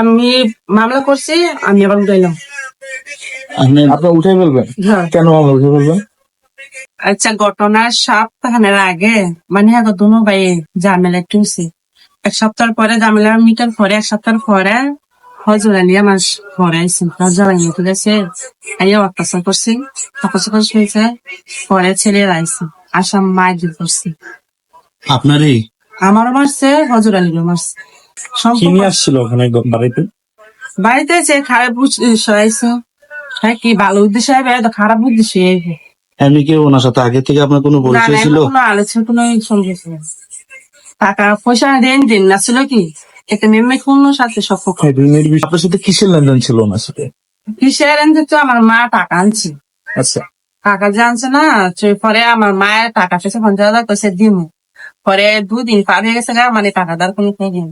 আমি মামলা করছি আমি আবার উঠাইলাম আপনি আপনার উঠে ফেলবেন? হ্যাঁ। কেন আমরা উঠে ফেলবেন? আচ্ছা ঘটনার সপ্তাহের আগে মানে হ্যাঁ দুনো ভাই ঝামেলা টুসি এক সপ্তাহ পরে ঝামেলা মিটার পরে এক সপ্তাহ পরে হজর আলী আমার পরে আইসি হজর আলী তো গেছে আইয়া অত্যাচার করছি অত্যাচার হয়েছে পরে ছেলে আইসি আসাম মায়ের করছি। আপনারই? আমারও মারছে হজর আলীরও মারছে। কি নিয়ে আসছিল ওখানে বাড়িতে? বাড়িতে যে খারাপ হ্যাঁ কি ভালো উদ্দেশ্য হবে? তো খারাপ উদ্দেশ্য এমনি কি ওনার সাথে আগে থেকে আপনার কোনো পরিচয় ছিল? কোনো আলোচনা কোনো সঙ্গে ছিল টাকা পয়সা দেন দিন না ছিল কি? একটা মেমে কোন সাথে সম্পর্ক আপনার সাথে কিসের লেনদেন ছিল ওনার সাথে? কিসের এনতে তো আমার মা টাকা আনছে। আচ্ছা। টাকা যে আনছে না পরে আমার মায়ের টাকা পেয়েছে পঞ্চাশ হাজার কইছে দিম। পরে দুদিন পার হয়ে গেছে গা মানে টাকা দেওয়ার কোনো দিন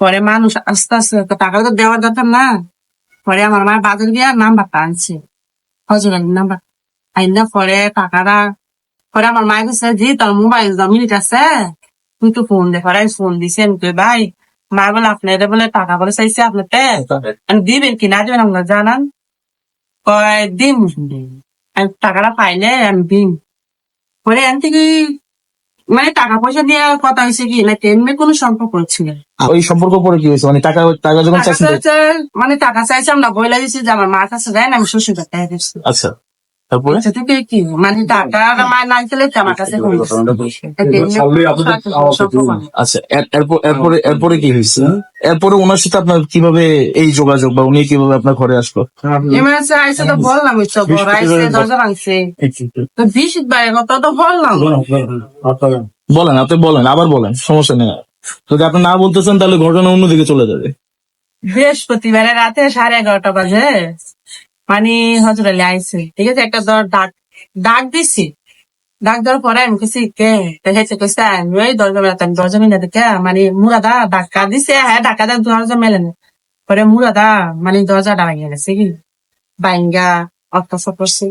পরে মানুষ আস্তে আস্তে টাকা তো দেওয়ার দরকার না। পরে আমার মা বাজার গিয়ে নাম্বারটা আনছে। হজর আলীর নাম্বার আইনা পরে টাকাটা, পরে আমার মায়ের কাছে জি, তোর মোবাইল মিনিট আছে। তুই তো ফোন দে। পরে ফোন দিছে, আমি কই, ভাই, মা বলে, আপনার বলে টাকা বলে চাইছে আপনারতে আমি দিবেন কি, না দিবেন আমরা জানান। কয়, দিন। আমি টাকাটা পাইলে আমি দিন। পরে এন থেকে মানে টাকা পয়সা দিয়ে কথা হয়েছে কি, না তেমনি কোনো সম্পর্ক ছিল। ওই সম্পর্ক পরে কি হয়েছে? মানে টাকা টাকা যখন চাইছেন মানে টাকা চাইছে আমরা বইলা দিছি যে আমার মার কাছে যায় না আমি শ্বশুর টাকা দিচ্ছি আচ্ছা তারপরে? সেটা কি? মানে টাকা মার নাই চলে আমার কাছে ফোন দিছে। তেমনি কোনো সম্পর্ক না। আচ্ছা এরপরে এরপরে কি হয়েছে? এরপরে ওনার সাথে আপনার কীভাবে এই যোগাযোগ বা উনি কীভাবে আপনার ঘরে আসলো? এমএসএ আইসে তো বললাম ওই সব বড় আইসে দরজা ভাঙছে। তো বিশ বাইরে কথা তো বললাম। বলেন আপনি বলেন আবার বলেন সমস্যা নেই। যদি আপনি না বলতেছেন, তাহলে ঘটনা অন্যদিকে চলে যাবে। বৃহস্পতিবারে রাতে সাড়ে এগারোটা বাজে। মানে হজর আলী আইসে ঠিক আছে, একটা দর ডাক ডাক দিছি। ডাক দেওয়ার পরে আমি কিছু কে? হেসে কইছে, আমি ওই দরজা মেলাতে আমি দরজা মেলা দেখে মানে মুরাদা ডাকা দিছে হ্যাঁ ডাকা দেয় দরজা মেলে পরে মুরাদা মানে দরজা ডাঙিয়ে গেছে কি? বাইঙ্গা অত্যাচার করছে।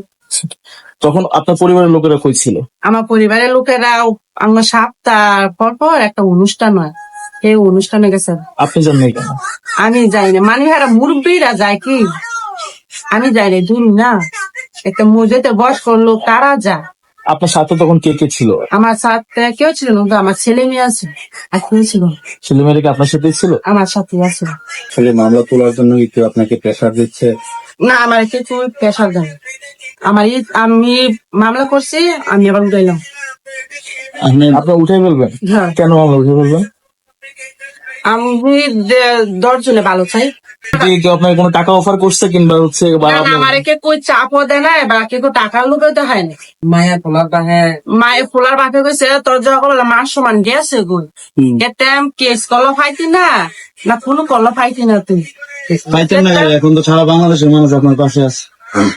তখন আপনার পরিবারের লোকেরা কই ছিল? আমার পরিবারের লোকেরা আমার সপ্তাহ পর পর একটা অনুষ্ঠান হয়। এই অনুষ্ঠানে গেছে। আপনি জানেন নাই কেন? আমি যাই না। মানে এরা মুরব্বীরা যায় কি? আমি যাই না দূর না। একটা মুজেতে বয়স্ক লোক তারা যায়। আপনার সাথে তখন কে কে ছিল? আমার সাথে কেউ ছিল না আমার ছেলে মেয়ে আছে। আর কেউ ছিল? ছেলে মেয়েরা কি আপনার সাথে ছিল? আমার সাথে আছে। আসলে মামলা তোলার জন্য কি কেউ আপনাকে প্রেশার দিচ্ছে? না আমার কিছু পেশার দেয় আমার আমি মামলা করছি আমি আবার উঠাইলাম। আপনি আপনার উঠে ফেলবেন? হ্যাঁ। কেন আমরা উঠে ফেলবেন? আমি দশজনে ভালো চাই। কোনো টাকা অফার করছে কিংবা হচ্ছে বা না না আপনার- আমার কে কই চাপও দেয় না বা কে কই টাকার লোকে তো হয় না মায়া ফুলার বাপে কইছে তোর যখন মার সমান গেছে কেস কল ফাইতি না না কোনো কল ফাইতি না তুই। না এখন তো সারা বাংলাদেশের মানুষ আপনার পাশে আছে।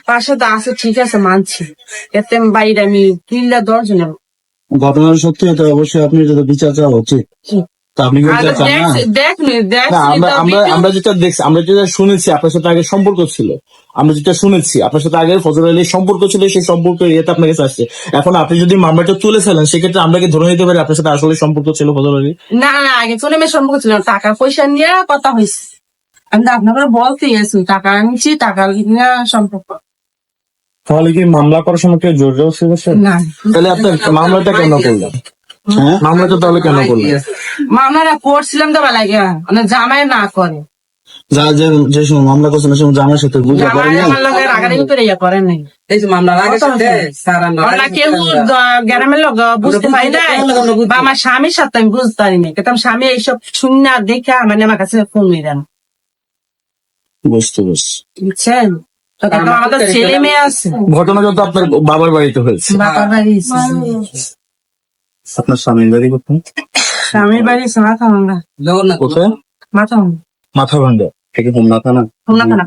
পাশে তো আছে ঠিক আছে মানছি। এতেম বাইরে আমি কিল্লা দশজনে ঘটনার সত্যি হতে অবশ্যই আপনি যদি বিচার চাওয়া উচিত আপনি আমরা যেটা দেখছি আমরা যেটা শুনেছি আপনার সাথে আগে সম্পর্ক ছিল। আমরা যেটা শুনেছি আপনার সাথে আগে ফজর আলীর সম্পর্ক ছিল সেই সম্পর্ক ইয়েতে আপনার কাছে আসছে। এখন আপনি যদি মামলাটা তুলে ফেলেন সেক্ষেত্রে আমরা কি ধরে নিতে পারি আপনার সাথে আসলে সম্পর্ক ছিল ফজর আলী না না আগে চলে মেয়ে সম্পর্ক ছিল টাকা পয়সা নিয়ে কথা হয়েছে। আমি তো আপনাকে বলতে গেছি টাকা আনছি টাকা নিয়ে সম্পর্ক। তাহলে কি মামলা করার সময় কেউ জোর করছে? না। তাহলে আপনার মামলাটা কেন করলেন? হ্যাঁ? মামলাটা তাহলে কেন করলেন? মামলাটা করছিলাম তো লাগে মানে জামাই না করে। যা যে যে সময় মামলা করছেন সময় জামার সাথে বুঝা পারেন না আমার লগে ইয়া নাই। এই যে সাথে কেউ গ্রামের লোক বুঝতে পারি না বা আমার স্বামীর সাথে আমি বুঝতে পারি না কিন্তু স্বামী এইসব শুনে আর দেখে মানে আমার কাছে ফোন নিয়ে দেন বুঝতে পারছি বুঝছেন আমাদের ছেলে মেয়ে আছে। ঘটনা যত আপনার বাবার বাড়িতে হয়েছে। বাবার বাড়ি আপনার স্বামীর বাড়ি কোথায়? স্বামীর বাড়ি আছে মাথা ভাঙ্গা। জগন্নাথ। কোথায়? মাথা ভাঙ্গা। মাথা ভাঙ্গা। থেকে হোমনা থানা হোমনা থানা